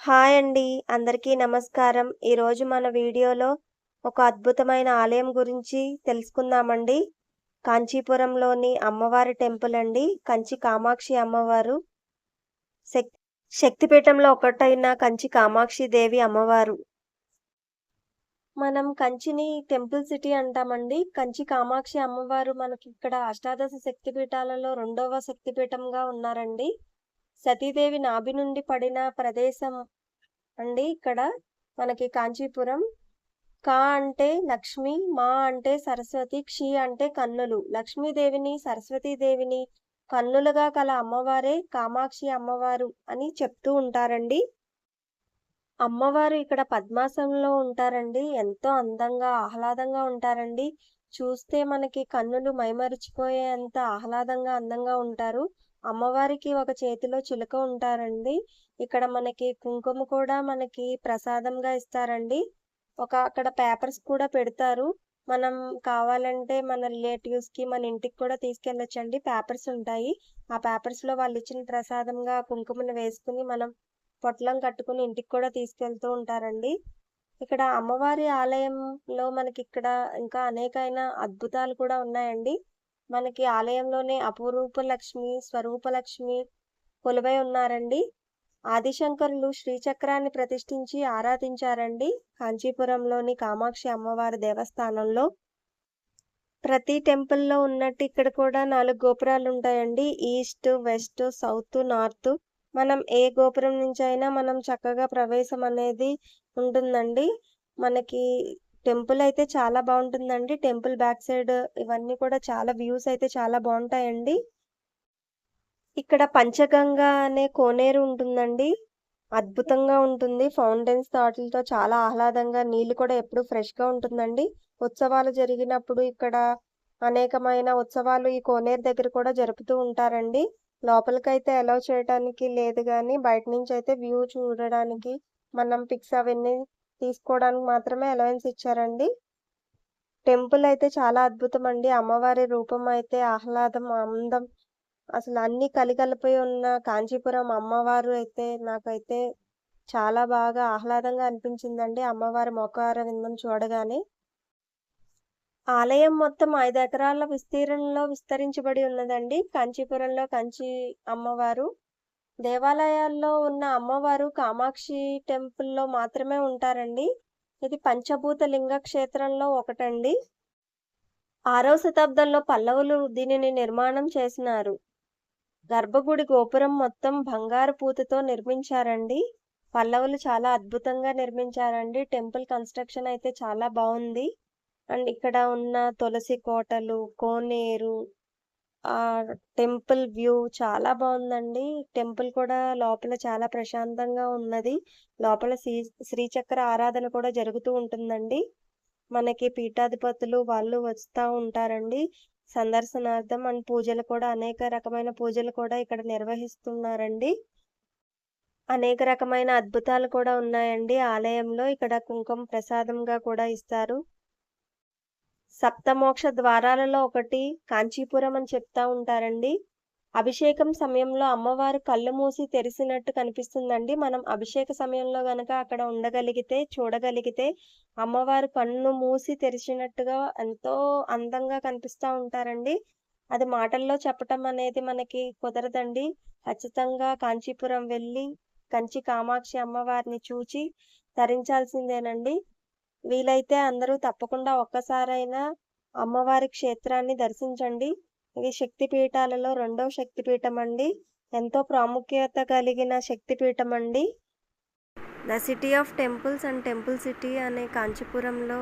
Hi అండి. అందరికీ నమస్కారం. ఈరోజు మన వీడియోలో ఒక అద్భుతమైన ఆలయం గురించి తెలుసుకుందామండి. కాంచీపురంలోని అమ్మవారి టెంపుల్ అండి. కంచి కామాక్షి అమ్మవారు. శక్తి శక్తిపీఠంలో ఒకటైన కంచి కామాక్షి దేవి అమ్మవారు. మనం కంచిని టెంపుల్ సిటీ అంటామండి. కంచి కామాక్షి అమ్మవారు మనకి ఇక్కడ అష్టాదశ శక్తిపీఠాలలో రెండవ శక్తిపీఠంగా ఉన్నారండి. సతీదేవి నాభి నుండి పడిన ప్రదేశం అండి ఇక్కడ మనకి కాంచీపురం. కా అంటే లక్ష్మి మా అంటే సరస్వతి క్షి అంటే కన్నులు. లక్ష్మీదేవిని సరస్వతీదేవిని కన్నులుగా కల అమ్మవారే కామాక్షి అమ్మవారు అని చెప్తూ ఉంటారండి. అమ్మవారు ఇక్కడ పద్మాసనంలో ఉంటారండి. ఎంతో అందంగా ఆహ్లాదంగా ఉంటారండి. చూస్తే మనకి కన్నులు మైమరిచిపోయేంత ఆహ్లాదంగా అందంగా ఉంటారు. అమ్మవారికి ఒక చేతిలో చిలుక ఉంటారండి. ఇక్కడ మనకి కుంకుమ కూడా మనకి ప్రసాదంగా ఇస్తారండి. ఒక అక్కడ పేపర్స్ కూడా పెడతారు. మనం కావాలంటే మన రిలేటివ్స్కి మన ఇంటికి కూడా తీసుకెళ్ళొచ్చండి. పేపర్స్ ఉంటాయి. ఆ పేపర్స్లో వాళ్ళు ఇచ్చిన ప్రసాదంగా కుంకుమను వేసుకుని మనం పొట్లం కట్టుకుని ఇంటికి కూడా తీసుకెళ్తూ ఉంటారండి. ఇక్కడ అమ్మవారి ఆలయంలో మనకి ఇక్కడ ఇంకా అనేకైన అద్భుతాలు కూడా ఉన్నాయండి. మనకి ఆలయంలోనే అపురూప లక్ష్మి స్వరూప లక్ష్మి కొలువై ఉన్నారండి. ఆదిశంకరులు శ్రీచక్రాన్ని ప్రతిష్ఠించి ఆరాధించారండి. కాంచీపురంలోని కామాక్షి అమ్మవారి దేవస్థానంలో. ప్రతి టెంపుల్లో ఉన్నట్టు ఇక్కడ కూడా నాలుగు గోపురాలు ఉంటాయండి. East west south north. మనం ఏ గోపురం నుంచి అయినా మనం చక్కగా ప్రవేశం అనేది ఉంటుందండి. మనకి టెంపుల్ అయితే చాలా బాగుంటుందండి. టెంపుల్ బ్యాక్ సైడ్ ఇవన్నీ కూడా చాలా వ్యూస్ అయితే చాలా బాగుంటాయండి. ఇక్కడ పంచగంగ అనే కోనేరు ఉంటుందండి. అద్భుతంగా ఉంటుంది. ఫౌంటైన్స్ థాట్లతో చాలా ఆహ్లాదంగా నీళ్ళు కూడా ఎప్పుడు ఫ్రెష్గా ఉంటుందండి. ఉత్సవాలు జరిగినప్పుడు ఇక్కడ అనేకమైన ఉత్సవాలు ఈ కోనేరు దగ్గర కూడా జరుపుతూ ఉంటారండి. లోపలికైతే అలౌ చేయడానికి లేదు కానీ బయట నుంచి అయితే వ్యూ చూడడానికి మనం పిక్స్ అవన్నీ తీసుకోవడానికి మాత్రమే అలవెన్స్ ఇచ్చారండి. టెంపుల్ అయితే చాలా అద్భుతం అండి అమ్మవారి రూపం అయితే ఆహ్లాదం అందం. అసలు అన్ని కలికలిపోయి ఉన్న కాంచీపురం అమ్మవారు అయితే నాకైతే చాలా బాగా ఆహ్లాదంగా అనిపించిందండి. అమ్మవారి మొఖార విందం చూడగానే. ఆలయం మొత్తం ఐదు ఎకరాల విస్తీర్ణంలో విస్తరించబడి ఉన్నదండి. కాంచీపురంలో కంచి అమ్మవారు. దేవాలయాల్లో ఉన్న అమ్మవారు కామాక్షి టెంపుల్లో మాత్రమే ఉంటారండి. ఇది పంచభూత లింగ క్షేత్రంలో ఒకటండి. ఆరవ శతాబ్దంలో పల్లవులు దీనిని నిర్మాణం చేసినారు. గర్భగుడి గోపురం మొత్తం బంగారు పూతతో నిర్మించారండి. పల్లవులు చాలా అద్భుతంగా నిర్మించారండి. టెంపుల్ కన్స్ట్రక్షన్ అయితే చాలా బాగుంది. అండ్ ఇక్కడ ఉన్న తులసి కోటలు కోనేరు టెంపుల్ వ్యూ చాలా బాగుందండి. టెంపుల్ కూడా లోపల చాలా ప్రశాంతంగా ఉన్నది. లోపల శ్రీ శ్రీచక్ర ఆరాధన కూడా జరుగుతూ ఉంటుందండి. మనకి పీఠాధిపతులు వాళ్ళు వస్తూ ఉంటారండి. సందర్శనార్థం అండ్ పూజలు కూడా అనేక రకమైన పూజలు కూడా ఇక్కడ నిర్వహిస్తున్నారండి. అనేక రకమైన అద్భుతాలు కూడా ఉన్నాయండి. ఆలయంలో ఇక్కడ కుంకుమ ప్రసాదంగా కూడా ఇస్తారు. సప్తమోక్ష ద్వారాలలో ఒకటి కాంచీపురం అని చెప్తా ఉంటారండి. అభిషేకం సమయంలో అమ్మవారు కళ్ళు మూసి తెరిసినట్టు కనిపిస్తుందండి. మనం అభిషేక సమయంలో గనక అక్కడ ఉండగలిగితే చూడగలిగితే అమ్మవారు కన్ను మూసి తెరిచినట్టుగా ఎంతో అందంగా కనిపిస్తూ ఉంటారండి. అది మాటల్లో చెప్పటం అనేది మనకి కుదరదండి. ఖచ్చితంగా కాంచీపురం వెళ్ళి కంచి కామాక్షి అమ్మవారిని చూచి ధరించాల్సిందేనండి వీలైతే అందరూ తప్పకుండా ఒక్కసారైనా అమ్మవారి క్షేత్రాన్ని దర్శించండి. ఇది శక్తిపీఠాలలో రెండవ శక్తిపీఠం అండి ఎంతో ప్రాముఖ్యత కలిగిన శక్తిపీఠం అండి the city of temples and temple city అనే కాంచీపురంలో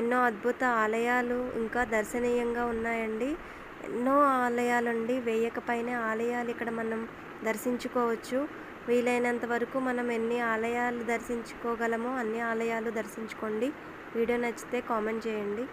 ఎన్నో అద్భుత ఆలయాలు ఇంకా దర్శనీయంగా ఉన్నాయండి. ఎన్నో ఆలయాలండి. వేయక పైన ఆలయాలు ఇక్కడ మనం దర్శించుకోవచ్చు. వీలైనంత వరకు మనం ఎన్ని ఆలయాలు దర్శించుకోగలమో అన్ని ఆలయాలు దర్శించుకోండి. వీడియో నచ్చితే కామెంట్ చేయండి.